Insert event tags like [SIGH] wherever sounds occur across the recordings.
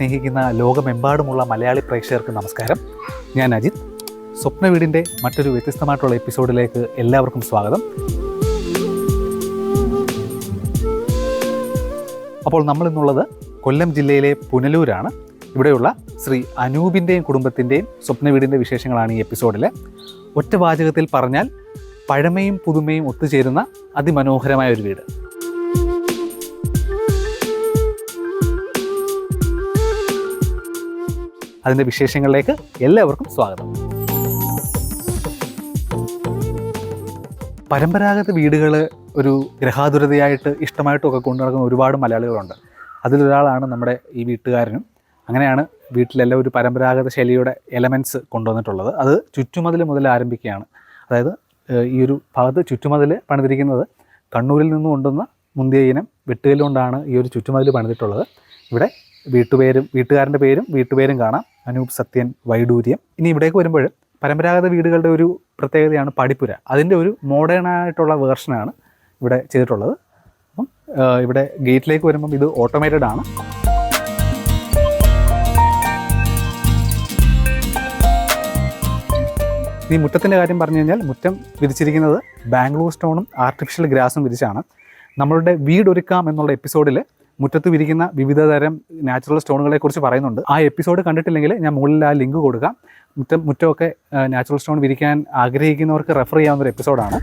സ്നേഹിക്കുന്ന ലോകമെമ്പാടുമുള്ള മലയാളി പ്രേക്ഷകർക്ക് നമസ്കാരം. ഞാൻ അജിത്. സ്വപ്ന വീടിന്റെ മറ്റൊരു വ്യത്യസ്തമായിട്ടുള്ള എപ്പിസോഡിലേക്ക് എല്ലാവർക്കും സ്വാഗതം. അപ്പോൾ നമ്മൾ ഇന്നുള്ളത് കൊല്ലം ജില്ലയിലെ പുനലൂരാണ്. ഇവിടെയുള്ള ശ്രീ അനൂപിന്റെയും കുടുംബത്തിന്റെയും സ്വപ്ന വീടിന്റെ വിശേഷങ്ങളാണ് ഈ എപ്പിസോഡിൽ ഒറ്റ വാചകത്തിൽ പറഞ്ഞാൽ പഴമയും പുതുമയും ഒത്തുചേരുന്ന അതിമനോഹരമായ ഒരു വീട്. അതിന്റെ വിശേഷങ്ങളിലേക്ക് എല്ലാവർക്കും സ്വാഗതം. പരമ്പരാഗത വീടുകൾ ഒരു ഗ്രഹാതുരതയായിട്ട് ഇഷ്ടമായിട്ടും ഒക്കെ ഒരുപാട് മലയാളികളുണ്ട്. അതിലൊരാളാണ് നമ്മുടെ ഈ വീട്ടുകാരനും. അങ്ങനെയാണ് വീട്ടിലെല്ലാം ഒരു പരമ്പരാഗത ശൈലിയുടെ എലമെന്റ്സ് കൊണ്ടുവന്നിട്ടുള്ളത്. അത് ചുറ്റുമതിൽ മുതൽ ആരംഭിക്കുകയാണ്. അതായത് ഈ ഒരു ഭാഗത്ത് ചുറ്റുമതിൽ പണിതിരിക്കുന്നത് കണ്ണൂരിൽ നിന്ന് കൊണ്ടുവന്ന മുന്തിയ ഇനം വെട്ടുകല്ലുകൊണ്ടാണ് ഈ ഒരു ചുറ്റുമതിൽ പണിതിട്ടുള്ളത്. ഇവിടെ വീട്ടുപേരും വീട്ടുകാരന്റെ പേരും വീട്ടുപേരും കാണാം. അനൂപ് സത്യൻ വൈഡൂര്യം. ഇനി ഇവിടേക്ക് വരുമ്പോൾ പരമ്പരാഗത വീടുകളുടെ ഒരു പ്രത്യേകതയാണ് പടിപ്പുര. അതിന്റെ ഒരു മോഡേൺ ആയിട്ടുള്ള വേർഷനാണ് ഇവിടെ ചെയ്തിട്ടുള്ളത്. അപ്പം ഇവിടെ ഗേറ്റിലേക്ക് വരുമ്പം ഇത് ഓട്ടോമേറ്റഡ് ആണ്. ഈ മുറ്റത്തിന്റെ കാര്യം പറഞ്ഞു കഴിഞ്ഞാൽ മുറ്റം വിരിച്ചിരിക്കുന്നത് ബാംഗ്ലൂർ സ്റ്റോണും ആർട്ടിഫിഷ്യൽ ഗ്രാസും വിരിച്ചാണ്. നമ്മളുടെ വീടൊരുക്കാം എന്നുള്ള എപ്പിസോഡിൽ മുറ്റത്ത് വിരിക്കുന്ന വിവിധ തരം നാച്ചുറൽ സ്റ്റോണുകളെ കുറിച്ച് പറയുന്നുണ്ട്. ആ എപ്പിസോഡ് കണ്ടിട്ടില്ലെങ്കിൽ ഞാൻ മുകളിൽ ആ ലിങ്ക് കൊടുക്കാം. മുറ്റം മുറ്റമൊക്കെ നാച്ചുറൽ സ്റ്റോൺ വിരിക്കാൻ ആഗ്രഹിക്കുന്നവർക്ക് റെഫർ ചെയ്യാവുന്ന ഒരു എപ്പിസോഡാണ്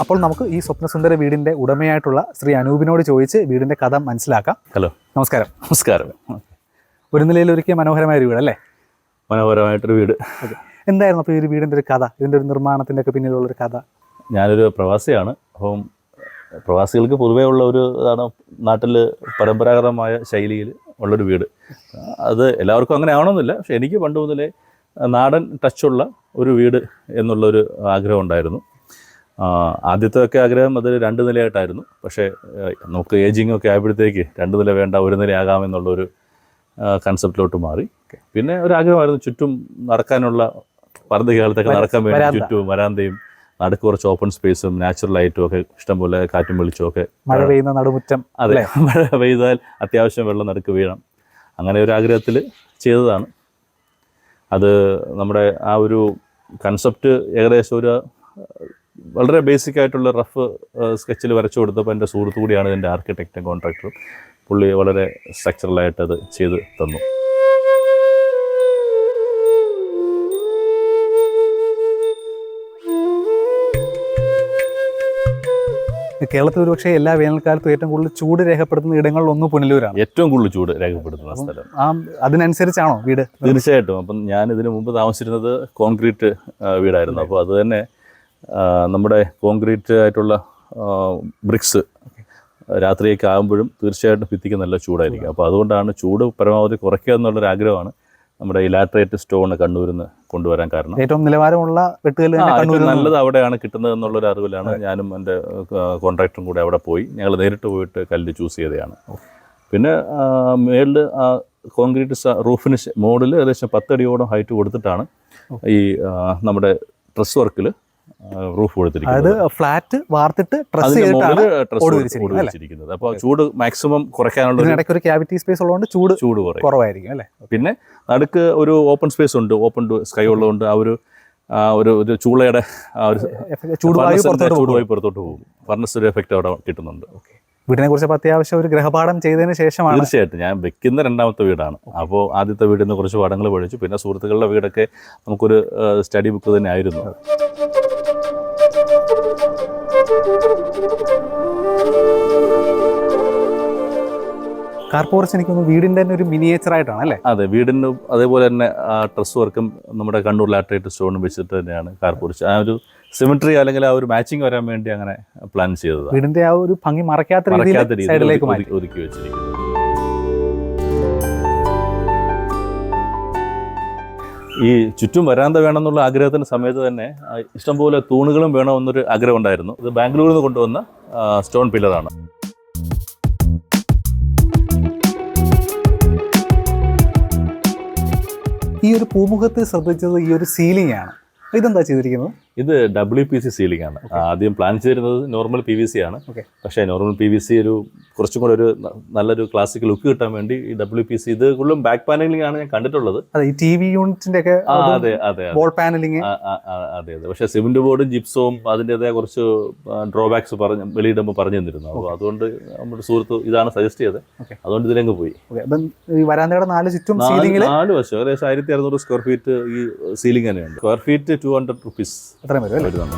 അപ്പോൾ നമുക്ക് ഈ സ്വപ്നസുന്ദര വീടിന്റെ ഉടമയായിട്ടുള്ള ശ്രീ അനൂപിനോട് ചോദിച്ച് വീടിന്റെ കഥ മനസ്സിലാക്കാം. ഹലോ. നമസ്കാരം. നമസ്കാരം. ഒരു നിലയിൽ ഒരുക്കിയ മനോഹരമായ ഒരു വീട് അല്ലേ മനോഹരമായിട്ടൊരു വീട്. എന്തായിരുന്നു അപ്പോൾ ഈ ഒരു വീടിന്റെ ഒരു കഥ? ഇതിന്റെ ഒരു നിർമ്മാണത്തിന്റെ ഒക്കെ പിന്നിലുള്ള ഒരു കഥ? ഞാനൊരു പ്രവാസിയാണ്. അപ്പം പ്രവാസികൾക്ക് പൊതുവേ ഉള്ള ഒരു ഇതാണ് നാട്ടിൽ പരമ്പരാഗതമായ ശൈലിയിൽ ഉള്ളൊരു വീട്. അത് എല്ലാവർക്കും അങ്ങനെ ആവണമെന്നില്ല. പക്ഷേ എനിക്ക് പണ്ട് മുതലേ നാടൻ ടച്ചുള്ള ഒരു വീട് എന്നുള്ളൊരു ആഗ്രഹം ഉണ്ടായിരുന്നു. ആദ്യത്തെ ഒക്കെ ആഗ്രഹം അത് രണ്ട് നിലയായിട്ടായിരുന്നു. പക്ഷേ നമുക്ക് ഏജിങ് ഒക്കെ ആയപ്പോഴത്തേക്ക് രണ്ട് നില വേണ്ട ഒരു നിലയാകാമെന്നുള്ളൊരു കൺസെപ്റ്റിലോട്ട് മാറി. പിന്നെ ഒരു ആഗ്രഹമായിരുന്നു ചുറ്റും നടക്കാനുള്ള കാലത്തൊക്കെ വര- നടക്കാൻ വേണ്ടി. ചുറ്റും വരാന്തയും നടുക്ക് കുറച്ച് ഓപ്പൺ സ്പേസും നാച്ചുറൽ ലൈറ്റും ഒക്കെ ഇഷ്ടംപോലെ കാറ്റും വെളിച്ചവും ഒക്കെ മഴ പെയ്യുന്ന നടുമുറ്റം അതെ [LAUGHS] മഴ പെയ്താൽ അത്യാവശ്യം വെള്ളം നടുക്ക് വീഴണം. അങ്ങനെ ഒരു ആഗ്രഹത്തിൽ ചെയ്തതാണ്. അത് നമ്മുടെ ആ ഒരു കൺസെപ്റ്റ് ഏകദേശം ഒരു വളരെ ബേസിക് ആയിട്ടുള്ള റഫ് സ്കെച്ചിൽ വരച്ചു കൊടുത്തപ്പോൾ എന്റെ സുഹൃത്തു കൂടിയാണ് ഇതിന്റെ ആർക്കിടെക്റ്റും കോൺട്രാക്ടറും പുള്ളി വളരെ സ്ട്രക്ചറലായിട്ട് അത് ചെയ്ത് തന്നു. കേരളത്തിൽ ഒരുപക്ഷെ എല്ലാ വേനൽക്കാലത്തും ഏറ്റവും കൂടുതൽ ചൂട് രേഖപ്പെടുത്തുന്ന ഇടങ്ങളിൽ ഒന്ന് പുനലൂരാണ്. ഏറ്റവും കൂടുതൽ ചൂട് രേഖപ്പെടുത്തുന്ന സ്ഥലം. ആ അതിനനുസരിച്ചാണോ വീട്? തീർച്ചയായിട്ടും. അപ്പം ഞാൻ ഇതിനു മുമ്പ് താമസിച്ചിരുന്നത് കോൺക്രീറ്റ് വീടായിരുന്നു. അപ്പോൾ അത് തന്നെ നമ്മുടെ കോൺക്രീറ്റ് ആയിട്ടുള്ള ബ്രിക്സ് രാത്രിയൊക്കെ ആകുമ്പോഴും തീർച്ചയായിട്ടും ഭിത്തിക്ക് നല്ല ചൂടായിരിക്കും. അപ്പോൾ അതുകൊണ്ടാണ് ചൂട് പരമാവധി കുറയ്ക്കുക എന്നുള്ളൊരു ആഗ്രഹമാണ് നമ്മുടെ ഇലാട്രേറ്റ് ലാറ്ററേറ്റ് സ്റ്റോൺ കണ്ണൂരിൽ നിന്ന് കൊണ്ടുവരാൻ കാരണം. ഏറ്റവും നിലവാരമുള്ള വെട്ടുകല്ല് നല്ലത് അവിടെയാണ് കിട്ടുന്നത് എന്നുള്ളൊരു അറിവിലാണ്. ഞാനും എന്റെ കോൺട്രാക്ടറും കൂടെ അവിടെ പോയി. ഞങ്ങൾ നേരിട്ട് പോയിട്ട് കല്ല് ചൂസ് ചെയ്തതാണ്. പിന്നെ മേളിൽ ആ കോൺക്രീറ്റ് റൂഫിന് മോഡിൽ ഏകദേശം പത്തടിയോളം ഹൈറ്റ് കൊടുത്തിട്ടാണ് ഈ നമ്മുടെ ഡ്രസ് വർക്കിൽ റൂഫ് അതായത് കൊടുത്തിരിക്കുന്നത്. Flat വാർത്തിട്ട് truss? വിരിച്ചിരിക്കുന്നത് അപ്പോൾ ചൂട് മാക്സിമം കുറയ്ക്കാനുള്ള ഒരു ഇതിനിടയ്ക്ക് ഒരു ക്യാവിറ്റി സ്പേസ് ഉള്ളതുകൊണ്ട് ചൂട് ചൂട് കുറയും. കുറവായിരിക്കും അല്ലേ? പിന്നെ നടുക്ക് ഒരു ഓപ്പൺ സ്പേസ് ഉണ്ട്. ഓപ്പൺ സ്കൈ ഉള്ളതുകൊണ്ട് ആ ഒരു ഒരു ഒരു ചൂളയുടെ ചൂടുവായു പുറത്തോട്ട് പോകും. ചൂടുവായു പുറത്തോട്ട് പോകും. ഫർണസ് ഒരു എഫക്റ്റ് അവിടെ കിട്ടുന്നുണ്ട്. വീടിനെ കുറിച്ച് അത്യാവശ്യം ഒരു ഗ്രഹപാഠം ചെയ്തതിന് ശേഷമാണ്. തീർച്ചയായിട്ടും. ഞാൻ വെക്കുന്ന രണ്ടാമത്തെ വീടാണ്. അപ്പോൾ ആദ്യത്തെ വീടിൽ നിന്ന് കുറച്ച് പാഠങ്ങൾ പഠിച്ചു. പിന്നെ സുഹൃത്തുക്കളുടെ വീടൊക്കെ നമുക്കൊരു സ്റ്റഡി ബുക്ക് തന്നെ ആയിരുന്നു. കാർ എനിക്ക് വീടിന്റെ തന്നെ ഒരു മിനിയേച്ചർ ആയിട്ടാണ് അല്ലേ? അതെ വീടിന്റെ അതേപോലെ തന്നെ ഡ്രസ് വർക്കും നമ്മുടെ കണ്ണൂർ ലാറ്ററേറ്റ് സ്റ്റോണും വെച്ചിട്ട് തന്നെയാണ് കാർ ആ ഒരു സിമിട്രി അല്ലെങ്കിൽ ആ ഒരു മാച്ചിങ് വരാൻ വേണ്ടി അങ്ങനെ പ്ലാൻ ചെയ്തത് വീടിന്റെ ആ ഒരു ഭംഗി മറക്കാത്ത രീതിയിൽ സൈഡിലേക്ക് ഒതുക്കി- വെച്ചിരിക്കുന്നത് ഈ ചുറ്റും വരാന്ത വേണമെന്നുള്ള ആഗ്രഹത്തിന്റെ സമയത്ത് തന്നെ ഇഷ്ടംപോലെ തൂണുകളും വേണമെന്നൊരു ആഗ്രഹം ഉണ്ടായിരുന്നു. ഇത് ബാംഗ്ലൂരിൽ നിന്ന് കൊണ്ടുവന്ന സ്റ്റോൺ പില്ലറാണ് ഈ ഒരു പൂമുഖത്തെ ശ്രദ്ധിച്ചത് ഈ ഒരു സീലിംഗ് ആണ്. ഇതെന്താ ചെയ്തിരിക്കുന്നത്? ഇത് ഡബ്ല്യു പി സി സീലിംഗ് ആണ്. ആദ്യം പ്ലാൻ ചെയ്തിരുന്നത് നോർമൽ പി വി സി ആണ്. പക്ഷേ നോർമൽ പി വി സി ഒരു കുറച്ചും കൂടെ ഒരു നല്ലൊരു ക്ലാസിക്കൽ ലുക്ക് കിട്ടാൻ വേണ്ടി ഈ ഡബ്ല്യു പി സി ഇത് കൂടുതലും ബാക്ക് പാനലിംഗ് ആണ് ഞാൻ കണ്ടിട്ടുള്ളത്. അതെ ടി വി യൂണിറ്റിന്റെ ഒക്കെ അതെ അതെ വോൾ ആ, അതെ അതെ. പക്ഷേ സിമെന്റ് ബോർഡും ജിപ്സവും അതിന്റെതായ കുറച്ച് ഡ്രോബാക്സ് പറഞ്ഞു വെളിയിടുമ്പോൾ പറഞ്ഞു തന്നിരുന്നു. അപ്പോൾ അതുകൊണ്ട് നമ്മുടെ സുഹൃത്ത് ഇതാണ് സജസ്റ്റ് ചെയ്തത്. അതുകൊണ്ട് ഇതിലങ്ങ് പോയി. വരാന്തയുടെ നാല് ചുറ്റും നാല് വശം. ഏകദേശം ആയിരത്തി അറുന്നൂറ് സ്ക്വയർ ഫീറ്റ് ഈ സീലിംഗ് തന്നെയുണ്ട്. Square feet two hundred rupees അത്രയും വരും വരുന്നുണ്ട്.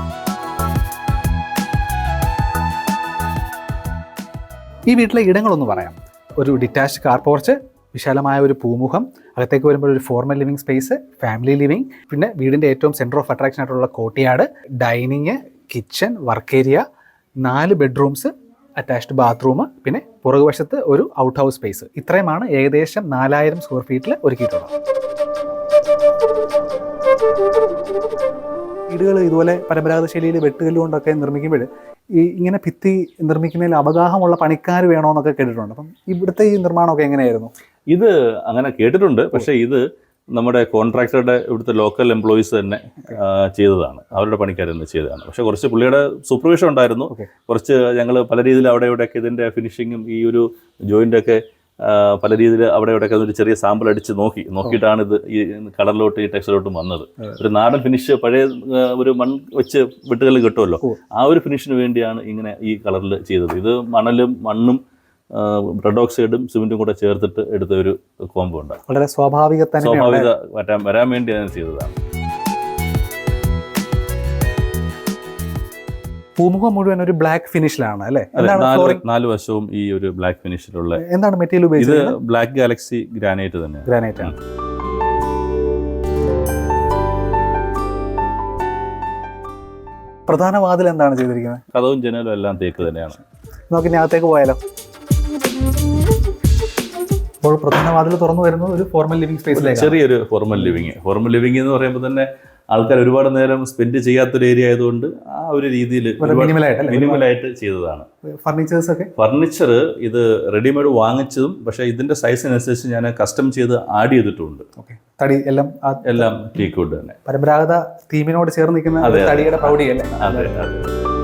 ഈ വീട്ടിലെ ഇടങ്ങളൊന്ന് പറയാം. ഒരു ഡിറ്റാച്ച് കാർ പോർച്ച് വിശാലമായ ഒരു പൂമുഖം അകത്തേക്ക് വരുമ്പോൾ ഒരു formal living space family living പിന്നെ വീടിന്റെ ഏറ്റവും സെന്റർ ഓഫ് അട്രാക്ഷൻ ആയിട്ടുള്ള കോട്ടിയാട് ഡൈനിങ് കിച്ചൺ വർക്ക് ഏരിയ നാല് ബെഡ്റൂംസ് അറ്റാച്ച്ഡ് ബാത്റൂം പിന്നെ പുറകുവശത്ത് ഒരു ഔട്ട് ഹൗസ് സ്പേസ് ഇത്രയുമാണ് ഏകദേശം നാലായിരം സ്ക്വയർ ഫീറ്റിൽ ഒരുക്കിയിട്ടുള്ളത്. വീടുകൾ ഇതുപോലെ പരമ്പരാഗത ശൈലിയിൽ വെട്ടുകല്ലുകൊണ്ടൊക്കെ നിർമ്മിക്കുമ്പോൾ ഈ ഇങ്ങനെ ഭിത്തി നിർമ്മിക്കുന്നതിൽ അവഗാഹമുള്ള പണിക്കാർ വേണമെന്നൊക്കെ കേട്ടിട്ടുണ്ട്. അപ്പം ഇവിടുത്തെ ഈ നിർമ്മാണമൊക്കെ എങ്ങനെയായിരുന്നു? ഇത് അങ്ങനെ കേട്ടിട്ടുണ്ട്. പക്ഷേ ഇത് നമ്മുടെ കോൺട്രാക്ടറുടെ ഇവിടുത്തെ ലോക്കൽ എംപ്ലോയീസ് തന്നെ ചെയ്തതാണ്. അവരുടെ പണിക്കാർ തന്നെ ചെയ്തതാണ്. പക്ഷെ കുറച്ച് പുള്ളിയുടെ സൂപ്പർവിഷൻ ഉണ്ടായിരുന്നു. കുറച്ച് ഞങ്ങൾ പല രീതിയിൽ അവിടെ ഇവിടെയൊക്കെ ഇതിന്റെ ഫിനിഷിങ്ങും ഈ ഒരു ജോയിന്റൊക്കെ പല രീതിയിൽ അവിടെ ഇവിടെയൊക്കെ ഒരു ചെറിയ സാമ്പിൾ അടിച്ച് നോക്കി. നോക്കിയിട്ടാണ് ഇത് ഈ കളറിലോട്ട് ഈ ടെക്സ്റ്റിലോട്ടും വന്നത്. ഒരു നാടൻ ഫിനിഷ് പഴയ ഒരു മൺ വെച്ച് വെട്ടുകല്ല് കിട്ടുമല്ലോ. ആ ഒരു ഫിനിഷിന് വേണ്ടിയാണ് ഇങ്ങനെ ഈ കളറിൽ ചെയ്തത്. ഇത് മണലും മണ്ണും റെഡ് ഓക്സൈഡും സിമെന്റും കൂടെ ചേർത്തിട്ട് എടുത്ത ഒരു കോമ്പോ ഉണ്ടാകും വളരെ സ്വാഭാവിക തന്നെ സ്വാഭാവിക വരാൻ വരാൻ വേണ്ടി ഞാൻ ചെയ്തതാണ്. പൂമുഖം മുഴുവൻ ഒരു ബ്ലാക്ക് ഫിനിഷിലാണ് അല്ലേ? നാല് വശവും ഈ ഒരു ബ്ലാക്ക് ഫിനിഷിലുള്ള എന്താണ് മെറ്റീരിയൽ ഇത് ഉപയോഗിച്ചത് ബ്ലാക്ക് ഗാലക്സി ഗ്രാനൈറ്റ് തന്നെ. ഗ്രാനൈറ്റ് ആണ്. പ്രധാന വാതിൽ എന്താണ് ചെയ്തിരിക്കുന്നത്? കഥവും ജനലും എല്ലാം തേക്ക് തന്നെയാണ്. നമുക്ക് ഇനി അകത്തേക്ക് പോയാലോ? അപ്പോൾ പ്രധാന വാതിൽ തുറന്നു വരുന്നത് ഒരു ഫോർമൽ ലിവിംഗ് സ്പേസിലേക്ക് ചെറിയൊരു ഫോർമൽ ലിവിംഗ് ഫോർമൽ ലിവിംഗ് എന്ന് പറയുമ്പോൾ തന്നെ ആൾക്കാർ ഒരുപാട് നേരം സ്പെൻഡ് ചെയ്യാത്തൊരു ഏരിയ ആയതുകൊണ്ട് ആ ഒരു രീതിയിൽ മിനിമലായിട്ട് ചെയ്തതാണ്. ഫർണിച്ചേഴ്സ് ഒക്കെ? ഫർണിച്ചർ ഇത് റെഡിമെയ്ഡ് വാങ്ങിച്ചതും പക്ഷേ ഇതിന്റെ സൈസിനനുസരിച്ച് ഞാൻ കസ്റ്റം ചെയ്ത് ആഡ് ചെയ്തിട്ടുണ്ട്. തടി എല്ലാം എല്ലാം തന്നെ. പരമ്പരാഗത തീമിനോട് ചേർന്ന് നിൽക്കുന്ന. തടിയുടെ പ്രൗഢി അതെ അതെ.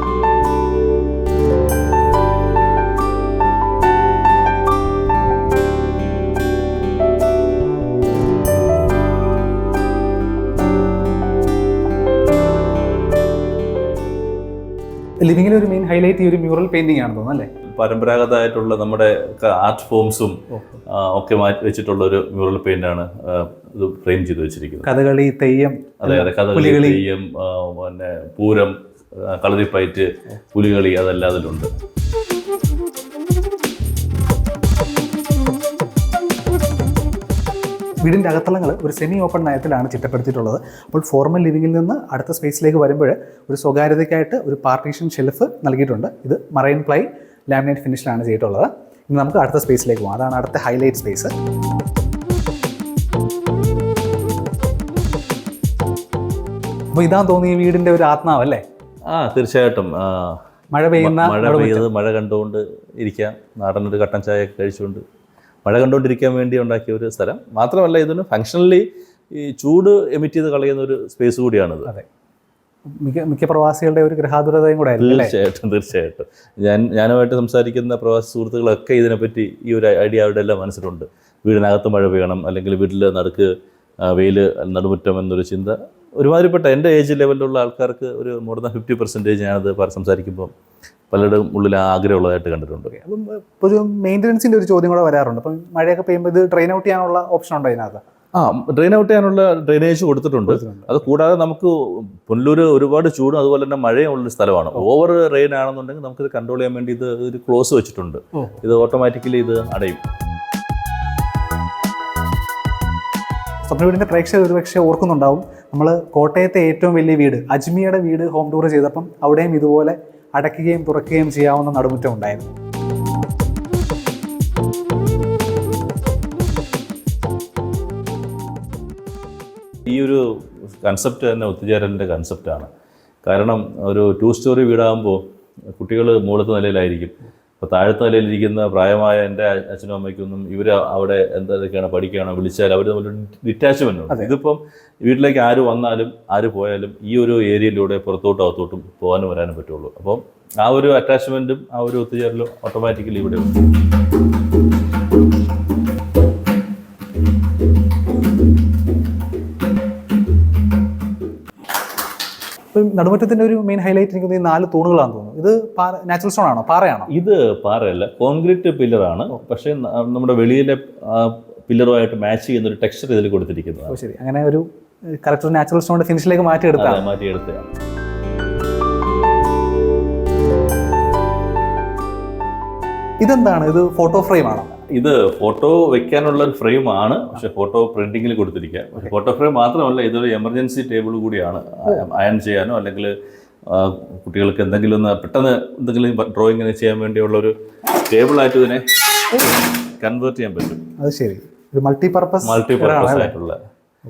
ലിവിങ്ങിൽ ഒരു മെയിൻ ഹൈലൈറ്റ് ഈ ഒരു മ്യൂറൽ പെയിന്റിംഗ് ആണെന്ന് തോന്നുന്നു അല്ലേ? പരമ്പരാഗതമായിട്ടുള്ള നമ്മുടെ ആർട്ട് ഫോംസും ഒക്കെ മാറ്റി വെച്ചിട്ടുള്ള ഒരു മ്യൂറൽ പെയിന്റ് ആണ് ഇത് ഫ്രെയിം ചെയ്ത് വെച്ചിരിക്കുന്നത്. കഥകളി തെയ്യം അതെ അതെ കഥകളി. തെയ്യം പിന്നെ പൂരം കളരിപ്പയറ്റ് പുലികളി അതെല്ലാം അതിലുണ്ട്. വീടിന്റെ അകത്തളങ്ങൾ ഒരു സെമി ഓപ്പൺ നയത്തിലാണ് ചിട്ടപ്പെടുത്തിയിട്ടുള്ളത്. അപ്പോൾ ഫോർമൽ ലിവിങ്ങിൽ നിന്ന് അടുത്ത സ്പേസിലേക്ക് വരുമ്പോൾ ഒരു സ്വകാര്യതയ്ക്കായിട്ട് ഒരു പാർട്ടീഷൻ ഷെൽഫ് നൽകിയിട്ടുണ്ട്. ഇത് മറൈൻ പ്ലൈ ലാമിനേറ്റ് ഫിനിഷിലാണ് ചെയ്തിട്ടുള്ളത്. ഇനി നമുക്ക് അടുത്ത സ്പേസിലേക്ക് പോകാം. അതാണ് അടുത്ത ഹൈലൈറ്റ് സ്പേസ് അപ്പോൾ ഇതാ തോന്നി വീടിന്റെ ഒരു ആത്മാവല്ലേ? ആ തീർച്ചയായിട്ടും. മഴ പെയ്യുന്ന മഴ പെയ്ത് മഴ കണ്ടുകൊണ്ട് ഇരിക്കാം. നാടൻ ഒരു കട്ടൻ ചായ കഴിച്ചുകൊണ്ട് മഴ കണ്ടുകൊണ്ടിരിക്കാൻ വേണ്ടി ഉണ്ടാക്കിയ ഒരു സ്ഥലം. മാത്രമല്ല ഇതിന് ഫങ്ഷണലി ഈ ചൂട് എമിറ്റ് ചെയ്ത് കളയുന്ന ഒരു സ്പേസ് കൂടിയാണിത്. അതെ. മിക്ക മിക്ക പ്രവാസികളുടെ ഒരു ഗ്രഹാതുരതയും കൂടെ തീർച്ചയായിട്ടും തീർച്ചയായിട്ടും. ഞാൻ ഞാനുമായിട്ട് സംസാരിക്കുന്ന പ്രവാസി സുഹൃത്തുക്കളൊക്കെ ഇതിനെപ്പറ്റി ഈ ഒരു ഐഡിയ അവരുടെ എല്ലാം മനസ്സിലുണ്ട്. വീടിനകത്ത് മഴ പെയ്യണം അല്ലെങ്കിൽ വീട്ടിൽ നടുക്ക് വെയിൽ നടുമുറ്റം എന്നൊരു ചിന്ത. ഒരുമാതിരിപ്പെട്ട എന്റെ ഏജ് ലെവലിലുള്ള ആൾക്കാർക്ക് ഒരു മോർ ദാൻ ഫിഫ്റ്റി പെർസെന്റേജ് ഞാനത് സംസാരിക്കുമ്പോൾ പലരുടെയും ഉള്ളിൽ ആഗ്രഹമുള്ളതായിട്ട് കണ്ടിട്ടുണ്ട്. അപ്പം ഒരു മെയിന്റനൻസിന്റെ ഒരു ചോദ്യം കൂടെ വരാറുണ്ട്. അപ്പം മഴയൊക്കെ പെയ്യുമ്പോൾ ഇത് ഡ്രെയിൻ ഔട്ട് ചെയ്യാനുള്ള ഓപ്ഷൻ ഉണ്ടോ അതിനകത്ത് ആ ഡ്രെയിൻ ഔട്ട് ചെയ്യാനുള്ള ഡ്രെയിനേജ് കൊടുത്തിട്ടുണ്ട്. അത് കൂടാതെ നമുക്ക് പുനലൂർ ഒരുപാട് ചൂടും അതുപോലെ തന്നെ മഴയും ഉള്ള സ്ഥലമാണ്. ഓവർ റെയിൻ ആണെന്നുണ്ടെങ്കിൽ നമുക്കിത് കൺട്രോൾ ചെയ്യാൻ വേണ്ടി ഇത് ഒരു ക്ലോസ് വെച്ചിട്ടുണ്ട്. ഇത് ഓട്ടോമാറ്റിക്കലി ഇത് അടയും. സ്വപ്ന വീടിന്റെ പ്രേക്ഷകർ ഒരുപക്ഷെ ഓർക്കുന്നുണ്ടാവും. നമ്മൾ കോട്ടയത്തെ ഏറ്റവും വലിയ വീട് അജ്മിയുടെ വീട് ഹോം ടൂർ ചെയ്തപ്പം അവിടെയും ഇതുപോലെ അടയ്ക്കുകയും തുറക്കുകയും ചെയ്യാവുന്ന നടുമുറ്റം ഉണ്ടായിരുന്നു. ഈ ഒരു കൺസെപ്റ്റ് തന്നെ ഒത്തുചേരലിന്റെ കൺസെപ്റ്റാണ് കാരണം ഒരു ടു സ്റ്റോറി വീടാകുമ്പോൾ കുട്ടികൾ മുകളിലത്തെ നിലയിലായിരിക്കും. ഇപ്പോൾ താഴത്തെ നിലയിലിരിക്കുന്ന പ്രായമായ എന്റെ അച്ഛനും അമ്മയ്ക്കൊന്നും ഇവർ അവിടെ എന്തൊക്കെയാണ് പഠിക്കുകയാണോ വിളിച്ചാൽ അവർ തമ്മിൽ ഡിറ്റാച്ച്മെന്റ് ഉണ്ട്. ഇതിപ്പം വീട്ടിലേക്ക് ആര് വന്നാലും ആര് പോയാലും ഈ ഒരു ഏരിയയിലൂടെ പുറത്തോട്ടും അകത്തോട്ടും പോകാനും വരാനും പറ്റുള്ളൂ. അപ്പം ആ ഒരു അറ്റാച്ച്മെന്റും ആ ഒരു ഒത്തുചേരലും ഓട്ടോമാറ്റിക്കലി ഇവിടെ ഉണ്ട്. നടുമുറ്റത്തിന്റെ ഒരു മെയിൻ ഹൈലൈറ്റ് എനിക്ക് തോന്നുന്നു ഈ നാല് തൂണുകളാണെന്ന് തോന്നുന്നു. ഇത് നാച്ചുറൽ സ്റ്റോൺ ആണോ? പാറയാണോ? ഇത് പാറയല്ല കോൺക്രീറ്റ് പില്ലറാണ് പക്ഷേ നമ്മുടെ വെളിയിലെ പില്ലറുമായിട്ട് മാച്ച് ചെയ്യുന്ന ഒരു ടെക്സ്ചർ ഇതിൽ കൊടുത്തിരിക്കുന്നത് ശരി. അങ്ങനെ ഒരു കറക്റ്റ് നാച്ചുറൽ സ്റ്റോണിന്റെ ഫിനിഷിലേക്ക് മാറ്റിയെടുത്താണ് അതെ, മാറ്റിയെടുത്തതാണ് ഇതെന്താണ്? ഇത് ഫോട്ടോ ഫ്രെയിം ആണോ? ഇത് ഫോട്ടോ വെക്കാനുള്ള ഒരു ഫ്രെയിം ആണ് പക്ഷെ ഫോട്ടോ പ്രിന്റിങ്ങിൽ കൊടുത്തിരിക്കുക. പക്ഷെ ഫോട്ടോ ഫ്രെയിം മാത്രമല്ല ഇതൊരു എമർജൻസി ടേബിൾ കൂടിയാണ്. അയൺ ചെയ്യാനോ അല്ലെങ്കിൽ കുട്ടികൾക്ക് എന്തെങ്കിലും ഒന്ന് പെട്ടെന്ന് എന്തെങ്കിലും ഡ്രോയിങ് ചെയ്യാൻ വേണ്ടിയുള്ള ഒരു ടേബിളായിട്ട് ഇതിനെ കൺവേർട്ട് ചെയ്യാൻ പറ്റും. അത് ശരി. ഒരു മൾട്ടിപർപ്പസ് മൾട്ടിപർപ്പസ് മൾട്ടി പർപ്പസ് ആയിട്ടുള്ള.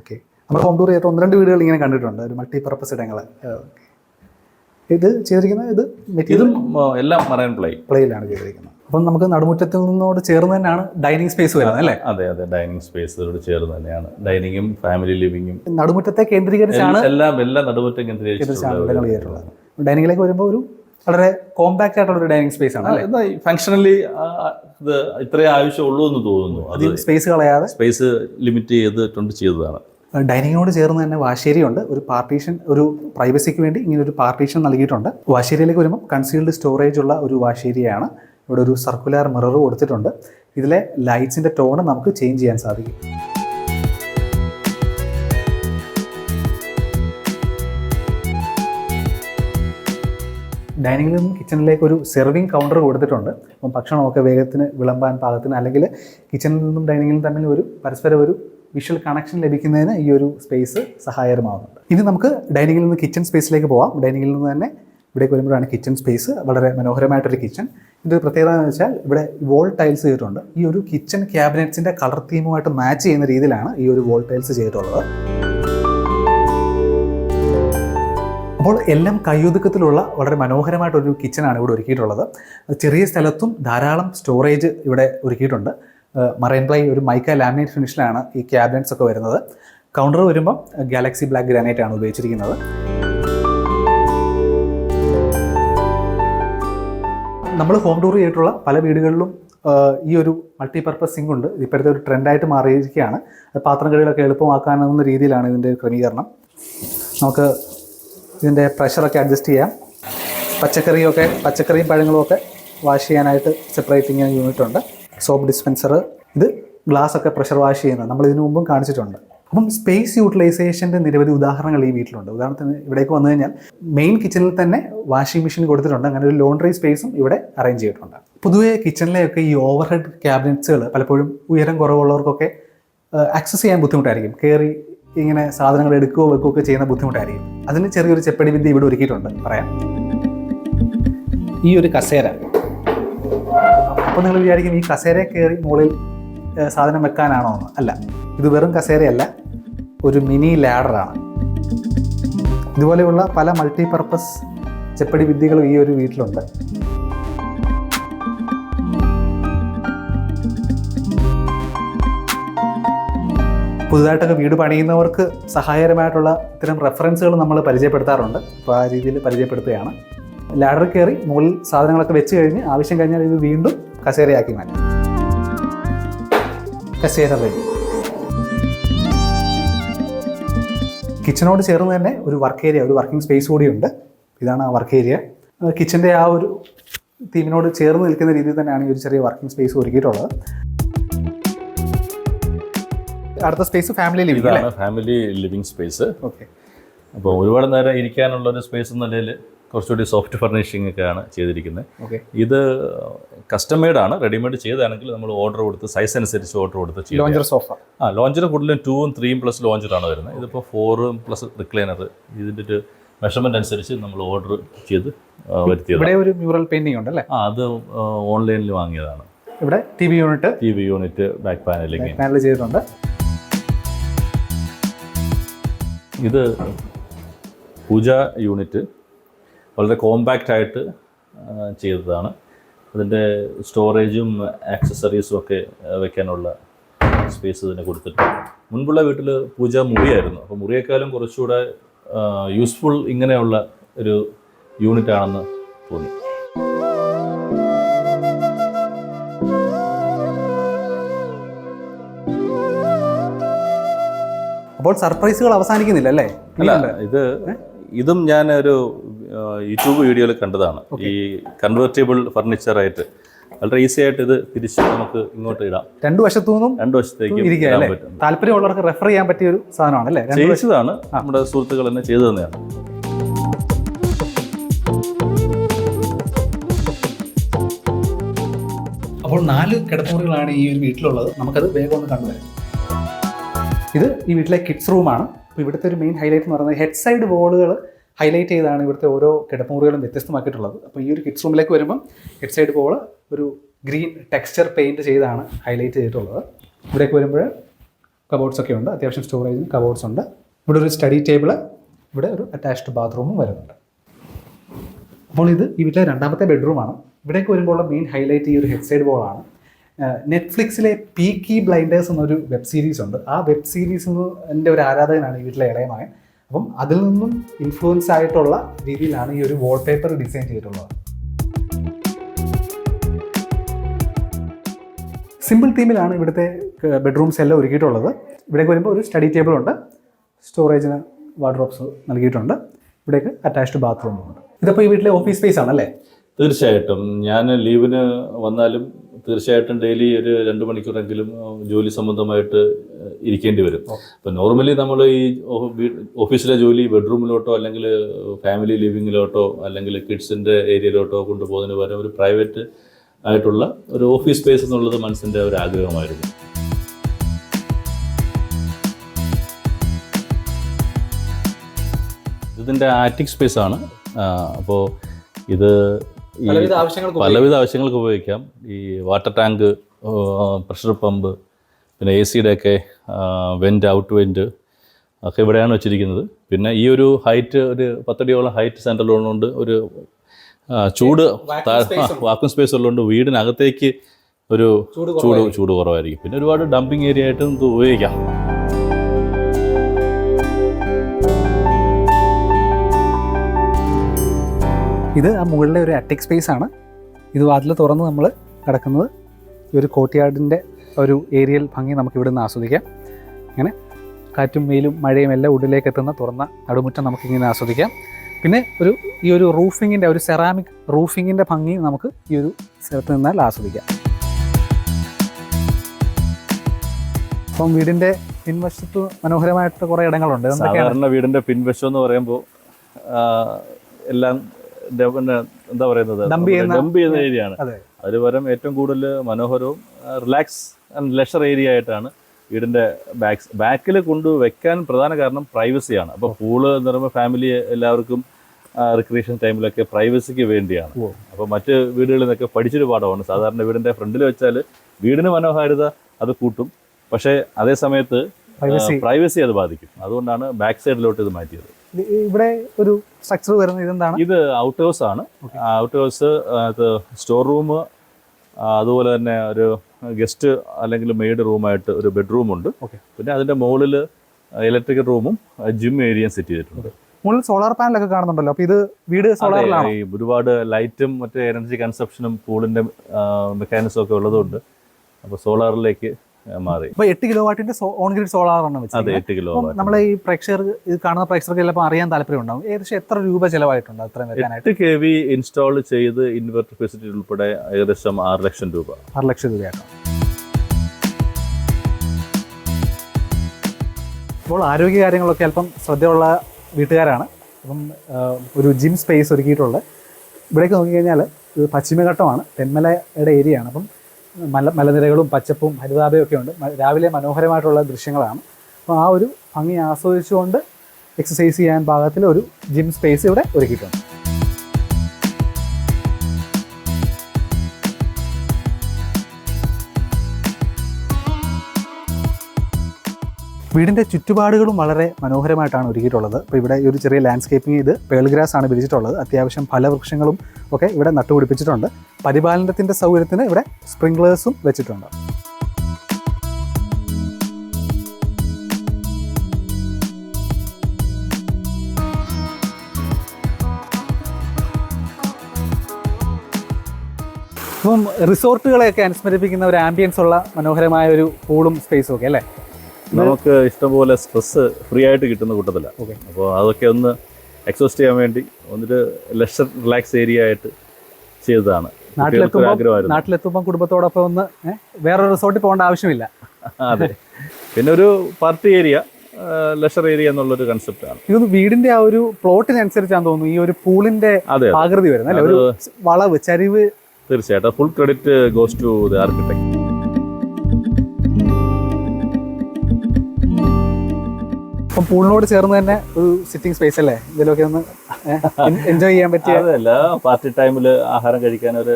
ഓക്കെ നമ്മൾ ഹോം ടൂർ ചെയ്യാത്ത ഒന്ന് രണ്ട് വീടുകൾ ഇങ്ങനെ കണ്ടിട്ടുണ്ട്. ഒരു മൾട്ടിപർപ്പസ് ഇടങ്ങൾ ഇത് ചെയ്തിരിക്കുന്നത് ഇത് ഇതും എല്ലാം മറൈൻ പ്ലേ. പ്ലേയിലാണ് ചെയ്തിരിക്കുന്നത്. അപ്പം നമുക്ക് നടുമുറ്റത്തിൽ നിന്നോട് ചേർന്ന് തന്നെയാണ് ഡൈനിങ് സ്പേസ് വരുന്നത് അല്ലേ? അതെ അതെ. ഡൈനിങ് സ്പേസിനോട് ചേർന്ന് തന്നെയാണ്. ഡൈനിങ്ങും ഫാമിലി ലിവിങ്ങും നടുമുറ്റത്തെ കേന്ദ്രീകരിച്ചാണ് എല്ലാം എല്ലാം നടുമുറ്റം കേന്ദ്രീകരിച്ചിട്ടുള്ളത് ഡൈനിങ്ങിലേക്ക് വരുമ്പോൾ ഒരു വളരെ കോമ്പാക്ട് ആയിട്ടുള്ള ഒരു ഡൈനിങ് സ്പേസ് ആണ് ഫങ്ഷണലി ഇത് ഇത്രേ ആവശ്യമുള്ളൂ എന്ന് തോന്നുന്നു. അത് സ്പേസ് കളയാതെ സ്പേസ് ലിമിറ്റ് ചെയ്തിട്ടുണ്ട് ചെയ്തതാണ്. ഡൈനിങ്ങിനോട് ചേർന്ന് തന്നെ വാശേരിയുണ്ട്. ഒരു പാർട്ടീഷൻ ഒരു പ്രൈവസിക്ക് വേണ്ടി ഇങ്ങനെ ഒരു പാർട്ടീഷൻ നൽകിയിട്ടുണ്ട്. വാശേരിയിലേക്ക് വരുമ്പോൾ കൺസീൽഡ് സ്റ്റോറേജ് ഉള്ള ഒരു വാശേരിയാണ്. ഇവിടെ ഒരു സർക്കുലർ മിറർ കൊടുത്തിട്ടുണ്ട്. ഇതിലെ ലൈറ്റ്സിന്റെ ടോൺ നമുക്ക് ചേഞ്ച് ചെയ്യാൻ സാധിക്കും. ഡൈനിങ് നിന്നും കിച്ചണിലേക്ക് ഒരു സെർവിങ് കൗണ്ടർ കൊടുത്തിട്ടുണ്ട്. അപ്പം ഭക്ഷണമൊക്കെ വേഗത്തിന് വിളമ്പാൻ പാകത്തിന് അല്ലെങ്കിൽ കിച്ചണിൽ നിന്നും ഡൈനിങ്ങിൽ തമ്മിൽ ഒരു പരസ്പരം ഒരു വിഷ്വൽ കണക്ഷൻ ലഭിക്കുന്നതിന് ഈ ഒരു സ്പേസ് സഹായകരമാകുന്നുണ്ട് ഇനി നമുക്ക് ഡൈനിങ്ങിൽ നിന്ന് കിച്ചൺ സ്പേസിലേക്ക് പോവാം. ഡൈനിങ്ങിൽ നിന്ന് തന്നെ ഇവിടേക്ക് വരുമ്പോഴാണ് കിച്ചൺ സ്പേസ് വളരെ മനോഹരമായിട്ടൊരു കിച്ചൺ ഇതിന്റെ പ്രത്യേകത എന്ന് വെച്ചാൽ ഇവിടെ വോൾ ടൈൽസ് ചെയ്തിട്ടുണ്ട്. ഈ ഒരു കിച്ചൺ ക്യാബിനറ്റ്സിന്റെ കളർ തീമുമായിട്ട് മാച്ച് ചെയ്യുന്ന രീതിയിലാണ് ഈ ഒരു വോൾ ടൈൽസ് ചെയ്തിട്ടുള്ളത്. അപ്പോൾ എല്ലാം കയ്യൊതുക്കത്തിലുള്ള വളരെ മനോഹരമായിട്ടൊരു കിച്ചനാണ് ഇവിടെ ഒരുക്കിയിട്ടുള്ളത്. ചെറിയ സ്ഥലത്തും ധാരാളം സ്റ്റോറേജ് ഇവിടെ ഒരുക്കിയിട്ടുണ്ട്. മറൈൻ പ്ലൈ ഒരു മൈക്ക ലാമിനേറ്റ് ഫിനിഷിലാണ് ഈ ക്യാബിനറ്റ്സ് ഒക്കെ വരുന്നത്. കൗണ്ടർ വരുമ്പോൾ ഗാലക്സി ബ്ലാക്ക് ഗ്രാനൈറ്റ് ആണ് ഉപയോഗിച്ചിരിക്കുന്നത്. നമ്മൾ ഹോം ടൂർ ചെയ്തിട്ടുള്ള പല വീടുകളിലും ഈ ഒരു മൾട്ടിപർപ്പസ് സിങ്ക് ഉണ്ട്. ഇപ്പോഴത്തെ ഒരു ട്രെൻഡായിട്ട് മാറിയിരിക്കുകയാണ്. പാത്രം കഴുകലൊക്കെ എളുപ്പമാക്കാനാവുന്ന രീതിയിലാണ് ഇതിന്റെ ക്രമീകരണം. നമുക്ക് ഇതിന്റെ പ്രഷറൊക്കെ അഡ്ജസ്റ്റ് ചെയ്യാം. പച്ചക്കറിയൊക്കെ പച്ചക്കറിയും പഴങ്ങളും ഒക്കെ വാഷ് ചെയ്യാനായിട്ട് സെപ്പറേറ്റ് ഇങ്ങനെ യൂണിറ്റ് ഉണ്ട്. സോപ്പ് ഡിസ്പെൻസർ ഇത് ഗ്ലാസ് ഒക്കെ പ്രഷർ വാഷ് ചെയ്യുന്നത് നമ്മൾ ഇതിനു മുമ്പും കാണിച്ചിട്ടുണ്ട്. അപ്പം സ്പേസ് യൂട്ടിലൈസേഷന്റെ നിരവധി ഉദാഹരണങ്ങൾ ഈ വീട്ടിലുണ്ട്. ഉദാഹരണത്തിന് ഇവിടേക്ക് വന്നു കഴിഞ്ഞാൽ മെയിൻ കിച്ചണിൽ തന്നെ വാഷിംഗ് മെഷീൻ കൊടുത്തിട്ടുണ്ട്. അങ്ങനെ ഒരു ലോണ്ടറി സ്പേസും ഇവിടെ അറേഞ്ച് ചെയ്തിട്ടുണ്ട്. പൊതുവെ കിച്ചണിലെയൊക്കെ ഈ ഓവർ ഹെഡ് ക്യാബിനറ്റ്സുകൾ പലപ്പോഴും ഉയരം കുറവുള്ളവർക്കൊക്കെ ആക്സസ് ചെയ്യാൻ ബുദ്ധിമുട്ടായിരിക്കും. കയറി ഇങ്ങനെ സാധനങ്ങൾ എടുക്കുകയോ വെക്കുകയോ ഒക്കെ ചെയ്യുന്ന ബുദ്ധിമുട്ടായിരിക്കും. അതിന് ചെറിയൊരു ചെപ്പടി വിദ്യ ഇവിടെ ഒരുക്കിയിട്ടുണ്ട്. പറയാം. ഈ ഒരു കസേര. അപ്പോൾ നിങ്ങൾ വിചാരിക്കും ഈ കസേര കയറി മുകളിൽ സാധനം വെക്കാനാണോ എന്ന് അല്ല. ഇത് വെറും കസേരയല്ല. ഒരു മിനി ലാഡറാണ്. ഇതുപോലെയുള്ള പല മൾട്ടി മൾട്ടിപർപ്പസ് ചെപ്പടി വിദ്യകളും ഈ ഒരു വീട്ടിലുണ്ട്. പുതുതായിട്ടൊക്കെ വീട് പണിയുന്നവർക്ക് സഹായകരമായിട്ടുള്ള ഇത്തരം റെഫറൻസുകൾ നമ്മൾ പരിചയപ്പെടുത്താറുണ്ട്. അപ്പോൾ ആ രീതിയിൽ പരിചയപ്പെടുത്തുകയാണ്. ലാഡർ കയറി മുകളിൽ സാധനങ്ങളൊക്കെ വെച്ച് കഴിഞ്ഞ് ആവശ്യം കഴിഞ്ഞാൽ ഇത് വീണ്ടും കസേരയാക്കി മാറ്റാം. കസേര റെഡി കിച്ചണോട് ചേർന്ന് തന്നെ ഒരു വർക്ക് ഏരിയ ഒരു വർക്കിംഗ് സ്പേസ് കൂടിയുണ്ട് ഇതാണ് ആ വർക്ക് ഏരിയ കിച്ചന്റെ ആ ഒരു തീമിനോട് ചേർന്ന് നിൽക്കുന്ന രീതിയിൽ തന്നെയാണ് ഈ ഒരു ചെറിയ വർക്കിംഗ് സ്പേസ് ഒരുക്കിയിട്ടുള്ളത്. അടുത്ത space family living family living space okay അപ്പോൾ ഒരുപാട് നേരം ഇരിക്കാനുള്ള ഒരു സ്പേസ് എന്ന നിലയിൽ കുറച്ചുകൂടി സോഫ്റ്റ് ഫർണിഷിംഗ് ഒക്കെയാണ് ചെയ്തിരിക്കുന്നത്. ഇത് കസ്റ്റം മെയ്ഡാണ് റെഡിമെയ്ഡ് ചെയ്താണെങ്കിൽ നമ്മൾ ഓർഡർ കൊടുത്ത് സൈസ് അനുസരിച്ച് ഓർഡർ കൊടുത്ത് ചെയ്യും ലോഞ്ചർ സോഫ. ആ ലോഞ്ചർ കൂടുതലും ടൂവും ത്രീയും പ്ലസ് ലോഞ്ചറാണ് വരുന്നത്. ഇതിപ്പോൾ ഫോറും പ്ലസ് റിക്ലൈനർ ഇതിന്റെ ഒരു മെഷർമെന്റ് അനുസരിച്ച് നമ്മൾ ഓർഡർ ചെയ്ത് വരുത്തിയത് ഇവിടെ ഒരു മ്യൂറൽ പെയിന്റിംഗ് ഉണ്ട് അല്ലേ? ആ അത് ഓൺലൈനിൽ വാങ്ങിയതാണ്. ഇവിടെ T V unit T V unit back panelling panel ചെയ്തിട്ടുണ്ട്. ഇത് പൂജ യൂണിറ്റ് വളരെ കോമ്പാക്റ്റ് ആയിട്ട് ചെയ്തതാണ്. അതിന്റെ സ്റ്റോറേജും ആക്സസറീസും ഒക്കെ വെക്കാനുള്ള സ്പേസ് ഇതിന് കൊടുത്തിട്ടുണ്ട് മുൻപുള്ള വീട്ടിൽ പൂജ മുറിയായിരുന്നു. അപ്പോൾ മുറിയേക്കാളും കുറച്ചുകൂടെ യൂസ്ഫുൾ ഇങ്ങനെയുള്ള ഒരു യൂണിറ്റ് ആണെന്ന് തോന്നി. അപ്പോൾ സർപ്രൈസുകൾ അവസാനിക്കുന്നില്ല അല്ലേ? അല്ല ഇത് ഇതും ഞാൻ ഒരു യൂട്യൂബ് വീഡിയോയിൽ കണ്ടതാണ്. ഈ കൺവേർട്ടബിൾ ഫർണിച്ചറായിട്ട് വളരെ ഈസി ആയിട്ട് ഇത് തിരിച്ച് നമുക്ക് ഇങ്ങോട്ട് ഇടാം. രണ്ടു വശത്തു നിന്നും രണ്ടു വശത്തേക്ക് താല്പര്യമുള്ളവർക്ക് റെഫർ ചെയ്യാൻ പറ്റിയ ഒരു സാധനമാണ് അല്ലേ? ചെയ്തതാണ്. നമ്മുടെ സുഹൃത്തുക്കൾ തന്നെ ചെയ്തു തന്നെയാണ്. അപ്പോൾ നാല് കിടപ്പുറികളാണ് ഈ ഒരു വീട്ടിലുള്ളത്. നമുക്കത് വേഗം ഒന്ന് കണ്ടുവരാം. ഇത് ഈ വീട്ടിലെ കിഡ്സ് റൂമാണ് അപ്പോൾ ഇവിടുത്തെ ഒരു മെയിൻ ഹൈലൈറ്റ് എന്ന് പറയുന്നത് ഹെഡ് സൈഡ് വോളുകൾ ഹൈലൈറ്റ് ചെയ്താണ് ഇവിടുത്തെ ഓരോ കിടപ്പുമുറികളും വ്യത്യസ്തമാക്കിയിട്ടുള്ളത്. അപ്പോൾ ഈ ഒരു കിഡ്സ് റൂമിലേക്ക് വരുമ്പം ഹെഡ് സൈഡ് വോൾ ഒരു ഗ്രീൻ ടെക്സ്ചർ പെയിന്റ് ചെയ്താണ് ഹൈലൈറ്റ് ചെയ്തിട്ടുള്ളത്. ഇവിടേക്ക് വരുമ്പോൾ കബോർഡ്സ് ഒക്കെ ഉണ്ട് അത്യാവശ്യം സ്റ്റോറേജും കബോർഡ്സ് ഉണ്ട്. ഇവിടെ ഒരു സ്റ്റഡി ടേബിൾ ഇവിടെ ഒരു അറ്റാച്ച്ഡ് ബാത്റൂമും വരുന്നുണ്ട്. അപ്പോൾ ഇത് വീട്ടിലെ രണ്ടാമത്തെ ബെഡ്റൂമാണ് ഇവിടേക്ക് വരുമ്പോൾ മെയിൻ ഹൈലൈറ്റ് ഈ ഒരു ഹെഡ് സൈഡ് ബോളാണ് നെറ്റ്ഫ്ലിക്സിലെ പീ കീ ബ്ലൈൻഡേഴ്സ് എന്നൊരു വെബ് സീരീസ് ഉണ്ട്. ആ വെബ് സീരീസ് എന്റെ ഒരു ആരാധകനാണ് വീട്ടിലെ ഇളയമായ അപ്പം അതിൽ നിന്നും ഇൻഫ്ലുവൻസ് ആയിട്ടുള്ള രീതിയിലാണ് ഈ ഒരു വാൾപേപ്പർ ഡിസൈൻ ചെയ്തിട്ടുള്ളത്. സിമ്പിൾ തീമിലാണ് ഇവിടുത്തെ ബെഡ്റൂംസ് എല്ലാം ഒരുക്കിയിട്ടുള്ളത്. ഇവിടേക്ക് വരുമ്പോൾ ഒരു സ്റ്റഡി ടേബിൾ ഉണ്ട്. സ്റ്റോറേജിന് വാർഡ്രോബ്സ് നൽകിയിട്ടുണ്ട്. ഇവിടേക്ക് അറ്റാച്ച്ഡ് ബാത്റൂമും ഉണ്ട്. ഇതിപ്പോൾ ഈ വീട്ടിലെ ഓഫീസ് സ്പേസ് ആണല്ലേ? തീർച്ചയായിട്ടും. ഞാൻ ലീവിന് വന്നാലും തീർച്ചയായിട്ടും ഡെയിലി ഒരു രണ്ട് മണിക്കൂറെങ്കിലും ജോലി സംബന്ധമായിട്ട് ഇരിക്കേണ്ടി വരും. അപ്പം നോർമലി നമ്മൾ ഈ ഓഫീസിലെ ജോലി ബെഡ്റൂമിലോട്ടോ അല്ലെങ്കിൽ ഫാമിലി ലിവിങ്ങിലോട്ടോ അല്ലെങ്കിൽ കിഡ്സിന്റെ ഏരിയയിലോട്ടോ കൊണ്ടുപോകുന്നതിന് പകരം ഒരു പ്രൈവറ്റ് ആയിട്ടുള്ള ഒരു ഓഫീസ് സ്പേസ് എന്നുള്ളത് മനസ്സിന്റെ ഒരു ആഗ്രഹമായിരുന്നു. ഇതിന്റെ ആറ്റിക് സ്പേസ് ആണ്. അപ്പോൾ ഇത് പലവിധ ആവശ്യങ്ങൾക്ക് പലവിധ ആവശ്യങ്ങൾക്ക് ഉപയോഗിക്കാം. ഈ വാട്ടർ ടാങ്ക് പ്രഷർ പമ്പ് പിന്നെ എ സിയുടെ ഒക്കെ വെന്റ് ഔട്ട് വെന്റ് ഒക്കെ ഇവിടെയാണ് വെച്ചിരിക്കുന്നത്. പിന്നെ ഈ ഒരു ഹൈറ്റ് ഒരു പത്തടിയോളം ഹൈറ്റ് സെന്ററിലുള്ളതുകൊണ്ട് ഒരു ചൂട് വാക്കും സ്പേസ് ഉള്ളതുകൊണ്ട് വീടിനകത്തേക്ക് ഒരു ചൂട് ചൂട് ചൂട് കുറവായിരിക്കും. പിന്നെ ഒരുപാട് ഡംപിങ് ഏരിയ ആയിട്ട് നമുക്ക് ഉപയോഗിക്കാം. ഇത് ആ മുകളിലെ ഒരു അറ്റിക് സ്പേസ് ആണ്. ഇത് വാതിൽ തുറന്ന് നമ്മൾ കിടക്കുന്നത് ഈ ഒരു കോട്ടിയാടിന്റെ ഒരു ഏരിയൽ ഭംഗി നമുക്ക് ഇവിടെ നിന്ന് ആസ്വദിക്കാം. ഇങ്ങനെ കാറ്റും വെയിലും മഴയും എല്ലാം ഉള്ളിലേക്ക് എത്തുന്ന തുറന്ന നടുമുറ്റം നമുക്കിങ്ങനെ ആസ്വദിക്കാം. പിന്നെ ഒരു ഈ ഒരു റൂഫിങ്ങിന്റെ ഒരു സെറാമിക് റൂഫിങ്ങിന്റെ ഭംഗി നമുക്ക് ഈ ഒരു സ്ഥലത്ത് നിന്നാൽ ആസ്വദിക്കാം. അപ്പം വീടിന്റെ പിൻവശത്ത് മനോഹരമായിട്ട് കുറേ ഇടങ്ങളുണ്ട്. സാധാരണ വീടിന്റെ പിൻവശം എന്ന് പറയുമ്പോൾ എല്ലാം എന്താ പറയുന്നത്? ഡംപ് ചെയ്യുന്ന ഏരിയ ആണ് അതിന് പകരം ഏറ്റവും കൂടുതൽ മനോഹരവും റിലാക്സ് ആൻഡ് ലെഷർ ഏരിയ ആയിട്ടാണ് വീടിന്റെ ബാക്ക് ബാക്കിൽ കൊണ്ട് വെക്കാൻ പ്രധാന കാരണം പ്രൈവസിയാണ് അപ്പോൾ പൂൾ എന്ന് പറയുമ്പോൾ ഫാമിലി എല്ലാവർക്കും റിക്രിയേഷൻ ടൈമിലൊക്കെ പ്രൈവസിക്ക് വേണ്ടിയാണ്. അപ്പൊ അപ്പോൾ മറ്റ് വീടുകളിൽ നിന്നൊക്കെ പഠിച്ചൊരു പാഠമാണ്. സാധാരണ വീടിന്റെ ഫ്രണ്ടിൽ വെച്ചാൽ വീടിന് മനോഹാരിത അത് കൂട്ടും. പക്ഷേ അതേ സമയത്ത് പ്രൈവസി അത് ബാധിക്കും. അതുകൊണ്ടാണ് ബാക്ക് സൈഡിലോട്ട് ഇത് മാറ്റിയത്. ഇവിടെ ഒരു സ്ട്രക്ചർ വരുന്നത് ഇതെന്താണ്? ഇത് ഔട്ട് ഹൗസ് ആണ് ഔട്ട് ഹൗസ് സ്റ്റോർ റൂം അതുപോലെ തന്നെ ഒരു ഗസ്റ്റ് അല്ലെങ്കിൽ മെയ്ഡ് റൂമായിട്ട് ഒരു ബെഡ്റൂം ഉണ്ട്. പിന്നെ അതിന്റെ മുകളിൽ ഇലക്ട്രിക്കൽ റൂമും ജിം ഏരിയയും സെറ്റ് ചെയ്തിട്ടുണ്ട്. മുകളിൽ സോളാർ പാനലൊക്കെ കാണുന്നുണ്ടല്ലോ. അപ്പോൾ ഇത് വീട് സോളാർ ഒരുപാട് ലൈറ്റും മറ്റേ എനർജി കൺസപ്ഷനും പൂളിന്റെ മെക്കാനിസം ഒക്കെ ഉള്ളതുകൊണ്ട്. അപ്പോൾ സോളാറിലേക്ക് മാറി. അപ്പോൾ എട്ട് കിലോ വാട്ടിന്റെ ഓൺ ഗ്രിഡ് സോളാറാണ് അതെ വെച്ചത് എട്ട് കിലോ നമ്മളെ ഈ പ്രേക്ഷകർ ഇത് കാണുന്ന പ്രേക്ഷകർക്ക് ചിലപ്പോൾ അറിയാൻ താല്പര്യം ഉണ്ടാവും. ഏകദേശം എത്ര രൂപ ചിലവായിട്ടുണ്ട് അത്രയും എട്ട് കെ വി ഇൻസ്റ്റാൾ ചെയ്ത് ഇൻവെർട്ടർ ഫെസിലിറ്റി ഉൾപ്പെടെ ഏകദേശം ആറ് ലക്ഷം രൂപ. ആറ് ലക്ഷം രൂപയാണ് ഇപ്പോൾ ആരോഗ്യ കാര്യങ്ങളൊക്കെ അല്പം ശ്രദ്ധയുള്ള വീട്ടുകാരാണ്. അപ്പം ഒരു ജിം സ്പേസ് ഒരുക്കിയിട്ടുള്ളത് ഇവിടേക്ക് നോക്കിക്കഴിഞ്ഞാൽ ഇത് പശ്ചിമഘട്ടമാണ്. തെന്മലയുടെ ഏരിയയാണ് അപ്പം മല മലനിരകളും പച്ചപ്പും ഹരിതാപയും ഒക്കെ ഉണ്ട് രാവിലെ മനോഹരമായിട്ടുള്ള ദൃശ്യങ്ങളാണ്. അപ്പോൾ ആ ഒരു ഭംഗി ആസ്വദിച്ചുകൊണ്ട് എക്സസൈസ് ചെയ്യാൻ പാകത്തിൽ ഒരു ജിം സ്പേസ് ഇവിടെ ഒരുക്കിയിട്ടുണ്ട്. വീടിന്റെ ചുറ്റുപാടുകളും വളരെ മനോഹരമായിട്ടാണ് ഒരുക്കിയിട്ടുള്ളത്. അപ്പോൾ ഇവിടെ ഒരു ചെറിയ ലാൻഡ്സ്കേപ്പിംഗ് ഇത് പേൾഗ്രാസ് ആണ് വിരിച്ചിട്ടുള്ളത്. അത്യാവശ്യം ഫലവൃക്ഷങ്ങളും ഒക്കെ ഇവിടെ നട്ടുപിടിപ്പിച്ചിട്ടുണ്ട്. പരിപാലനത്തിന്റെ സൗകര്യത്തിന് ഇവിടെ സ്പ്രിംഗ്ലേഴ്സും വെച്ചിട്ടുണ്ട്. ഇപ്പം റിസോർട്ടുകളെയൊക്കെ അനുസ്മരിപ്പിക്കുന്ന ഒരു ആംബിയൻസ് ഉള്ള മനോഹരമായ ഒരു പൂളും സ്പേസും ഒക്കെ അല്ലേ? നമുക്ക് ഇഷ്ടംപോലെ സ്ട്രെസ് ഫ്രീ ആയിട്ട് കിട്ടുന്ന കൂട്ടത്തിലാണ് അപ്പോൾ അതൊക്കെ ഒന്ന് എക്സോസ്റ്റ് ചെയ്യാൻ വേണ്ടി വന്നിട്ട് ലെഷർ റിലാക്സ് ഏരിയ ആയിട്ട് ചെയ്തതാണ്. നാട്ടിലെത്തുമ്പോൾ നാട്ടിലെത്തുമ്പോൾ കുടുംബത്തോടൊപ്പം ഒന്ന് വേറെ വേറൊരു റിസോർട്ടിൽ പോകേണ്ട ആവശ്യമില്ല. [LAUGHS] അതെ. പിന്നെ ഒരു പാർട്ടി ഏരിയ ലെഷർ ഏരിയ എന്നുള്ളൊരു ആണ്. ഇത് വീടിന്റെ ആ ഒരു പ്ലോട്ടിനനുസരിച്ചാണ് തോന്നുന്നു. ഈ ഒരു പൂളിന്റെ. ആകൃതി വരുന്നത് ഒരു വളവ് ചരിവ്. തീർച്ചയായിട്ടും. Full credit goes to the architect ഇപ്പം പൂളിനോട് ചേർന്ന് തന്നെ ഒരു സിറ്റിംഗ് സ്പേസ് അല്ലേ? ഇതിലൊക്കെ ഒന്ന് എൻജോയ് ചെയ്യാൻ പറ്റിയ അതല്ല പാർട്ടി ടൈമിൽ ആഹാരം കഴിക്കാൻ ഒരു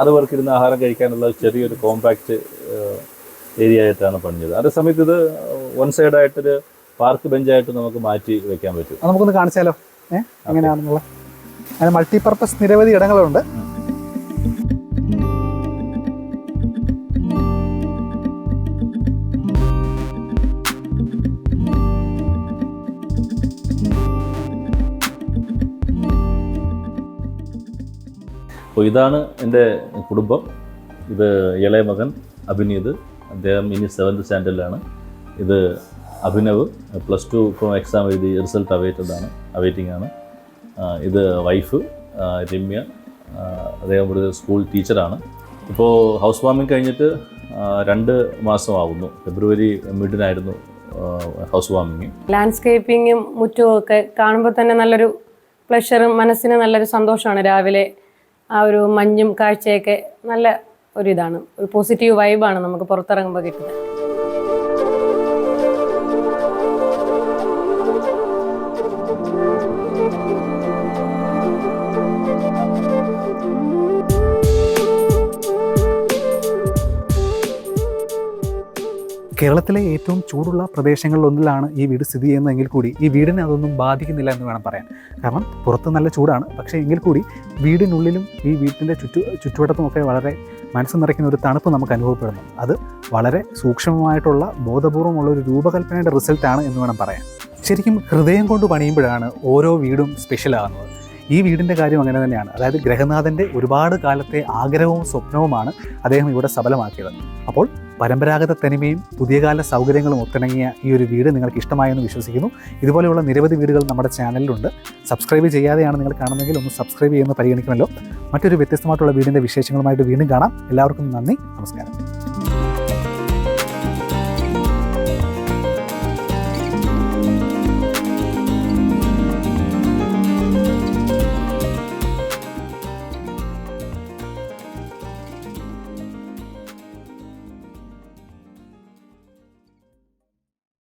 ആറ് വർക്ക് ഇരുന്ന് ആഹാരം കഴിക്കാനുള്ള ചെറിയൊരു കോമ്പാക്റ്റ് ഏരിയ ആയിട്ടാണ് പണിഞ്ഞത്. അതേ സമയത്ത് ഇത് വൺ സൈഡ് സൈഡായിട്ടൊരു പാർക്ക് ബെഞ്ചായിട്ട് നമുക്ക് മാറ്റി വെക്കാൻ പറ്റും. നമുക്കൊന്ന് കാണിച്ചാലോ? ഏഹ് എങ്ങനെയാണെന്നുള്ള? അങ്ങനെ മൾട്ടിപർപ്പസ് നിരവധി ഇടങ്ങളുണ്ട്. അപ്പോൾ ഇതാണ് എന്റെ കുടുംബം. ഇത് ഇളയ മകൻ അഭിനീത്. അദ്ദേഹം ഇനി സെവൻത് സ്റ്റാൻഡേർഡിലാണ്. ഇത് അഭിനവ് പ്ലസ് ടു എക്സാം എഴുതി റിസൾട്ട് അവൈറ്റഡാണ് അവൈറ്റിംഗ് ആണ്. ഇത് വൈഫ് രമ്യ അദ്ദേഹം ഒരു സ്കൂൾ ടീച്ചറാണ് ഇപ്പോൾ ഹൗസ് വാമിംഗ് കഴിഞ്ഞിട്ട് രണ്ട് മാസമാവുന്നു. ഫെബ്രുവരി മിഡിനായിരുന്നു ഹൗസ് വാമിങ് ലാൻഡ്സ്കേപ്പിങ്ങും മുറ്റവും ഒക്കെ കാണുമ്പോൾ തന്നെ നല്ലൊരു പ്ലഷറും മനസ്സിന് നല്ലൊരു സന്തോഷമാണ്. രാവിലെ ആ ഒരു മഞ്ഞും കാഴ്ചയൊക്കെ നല്ല ഒരു ഇതാണ്. ഒരു പോസിറ്റീവ് വൈബാണ് നമുക്ക് പുറത്തിറങ്ങുമ്പോൾ കിട്ടുന്നത്. കേരളത്തിലെ ഏറ്റവും ചൂടുള്ള പ്രദേശങ്ങളിലൊന്നിലാണ് ഈ വീട് സ്ഥിതി ചെയ്യുന്നതെങ്കിൽ കൂടി ഈ വീടിനെ അതൊന്നും ബാധിക്കുന്നില്ല എന്ന് വേണം പറയാൻ. കാരണം പുറത്ത് നല്ല ചൂടാണ്. പക്ഷേ എങ്കിൽ കൂടി വീടിനുള്ളിലും ഈ വീട്ടിന്റെ ചുറ്റു ചുറ്റുവട്ടത്തുമൊക്കെ വളരെ മനസ്സ് നിറയ്ക്കുന്ന ഒരു തണുപ്പ് നമുക്ക് അനുഭവപ്പെടുന്നു. അത് വളരെ സൂക്ഷ്മമായിട്ടുള്ള ബോധപൂർവമുള്ള ഒരു രൂപകൽപ്പനയുടെ റിസൾട്ടാണ് എന്ന് വേണം പറയാൻ. ശരിക്കും ഹൃദയം കൊണ്ട് പണിയുമ്പോഴാണ് ഓരോ വീടും സ്പെഷ്യലാകുന്നത് ഈ വീടിന്റെ കാര്യം അങ്ങനെ തന്നെയാണ്. അതായത് ഗ്രഹനാഥന്റെ ഒരുപാട് കാലത്തെ ആഗ്രഹവും സ്വപ്നവുമാണ് അദ്ദേഹം ഇവിടെ സഫലമാക്കിയത്. അപ്പോൾ പരമ്പരാഗത തനിമയും പുതിയ കാല സൗകര്യങ്ങളും ഒത്തിണങ്ങിയ ഈ ഒരു വീട് നിങ്ങൾക്ക് ഇഷ്ടമായെന്ന് വിശ്വസിക്കുന്നു. ഇതുപോലെയുള്ള നിരവധി വീടുകൾ നമ്മുടെ ചാനലിലുണ്ട്. സബ്സ്ക്രൈബ് ചെയ്യാതെയാണ് നിങ്ങൾ കാണുന്നതെങ്കിൽ ഒന്ന് സബ്സ്ക്രൈബ് ചെയ്യുന്ന പരിഗണിക്കുമല്ലോ. മറ്റൊരു വ്യത്യസ്തമായിട്ടുള്ള വീടിന്റെ വിശേഷങ്ങളുമായിട്ട് വീണ്ടും കാണാം. എല്ലാവർക്കും നന്ദി. നമസ്കാരം.